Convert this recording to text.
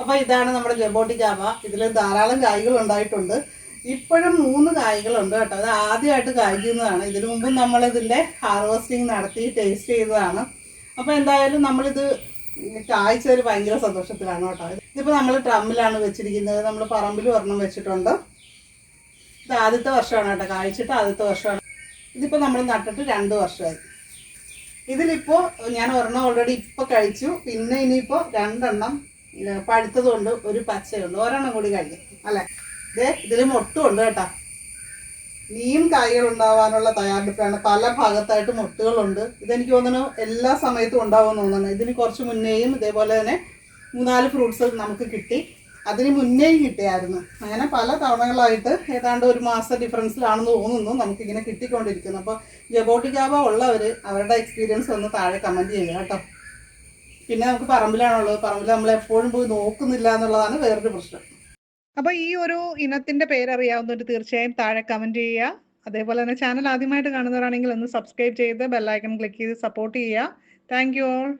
അപ്പൊ ഇതാണ് നമ്മുടെ ജബോട്ടിക്കാമ ഇതിൽ ധാരാളം കായ്കൾ ഉണ്ടായിട്ടുണ്ട്. ഇപ്പോഴും മൂന്ന് കായ്കളുണ്ട് കേട്ടോ. അത് ആദ്യമായിട്ട് കായ്ക്കുന്നതാണ്. ഇതിനു മുമ്പ് നമ്മൾ ഇതിന്റെ ഹാർവസ്റ്റിംഗ് നടത്തി ടേസ്റ്റ് ചെയ്തതാണ്. അപ്പോൾ എന്തായാലും നമ്മളിത് കായ്ച്ചൊരു ഭയങ്കര സന്തോഷത്തിലാണ് കേട്ടോ. ഇതിപ്പോ നമ്മൾ ട്രമ്മിലാണ് വെച്ചിരിക്കുന്നത്. നമ്മൾ പറമ്പിൽ ഒരെണ്ണം വെച്ചിട്ടുണ്ട്. ഇത് ആദ്യത്തെ വർഷമാണ് കേട്ടോ. കായ്ച്ചിട്ട് ആദ്യത്തെ വർഷമാണ്. ഇതിപ്പോ നമ്മൾ നട്ടിട്ട് രണ്ട് വർഷമായി. ഇതിലിപ്പോ ഞാൻ ഒരെണ്ണം ഓൾറെഡി ഇപ്പൊ കഴിച്ചു. പിന്നെ ഇനിയിപ്പോ രണ്ടെണ്ണം പഴുത്തതുണ്ട് ഒരു പച്ചയുണ്ട് ഒരെണ്ണം കൂടി കഴിക്കും അല്ലേ? ഇതേ ഇതിൽ മൊട്ടുമുണ്ട് കേട്ടാ. നീയും കായ്കൾ ഉണ്ടാവാനുള്ള തയ്യാറെടുപ്പാണ് പല ഭാഗത്തായിട്ട് മൊട്ടുകളുണ്ട്. ഇതെനിക്ക് തോന്നുന്നു എല്ലാ സമയത്തും ഉണ്ടാവുമെന്ന് തോന്നുന്നു. ഇതിന് കുറച്ച് മുന്നേയും ഇതേപോലെ തന്നെ മൂന്നാൽ ഫ്രൂട്ട്സ് നമുക്ക് കിട്ടി. അതിന് മുന്നേയും കിട്ടിയായിരുന്നു. അങ്ങനെ പല തവണകളായിട്ട് ഏതാണ്ട് ഒരു മാസം ഡിഫറൻസിലാണെന്ന് തോന്നുന്നു നമുക്കിങ്ങനെ കിട്ടിക്കൊണ്ടിരിക്കുന്നു. അപ്പോൾ ജബോട്ടിക്കാവ ഉള്ളവർ അവരുടെ എക്സ്പീരിയൻസ് ഒന്ന് താഴെ കമന്റ് ചെയ്യുക കേട്ടോ. പിന്നെ നമുക്ക് പറമ്പിലാണുള്ളത്. പറമ്പിൽ നമ്മൾ എപ്പോഴും പോയി നോക്കുന്നില്ല എന്നുള്ളതാണ് വേറൊരു പ്രശ്നം. അപ്പൊ ഈ ഒരു ഇനത്തിന്റെ പേരറിയാവുന്നവർ തീർച്ചയായും താഴെ കമന്റ് ചെയ്യുക. അതേപോലെ തന്നെ ചാനൽ ആദ്യമായിട്ട് കാണുന്നവരാണെങ്കിൽ ഒന്ന് സബ്സ്ക്രൈബ് ചെയ്ത് ബെല്ലൈക്കൺ ക്ലിക്ക് ചെയ്ത് സപ്പോർട്ട് ചെയ്യുക. Thank you all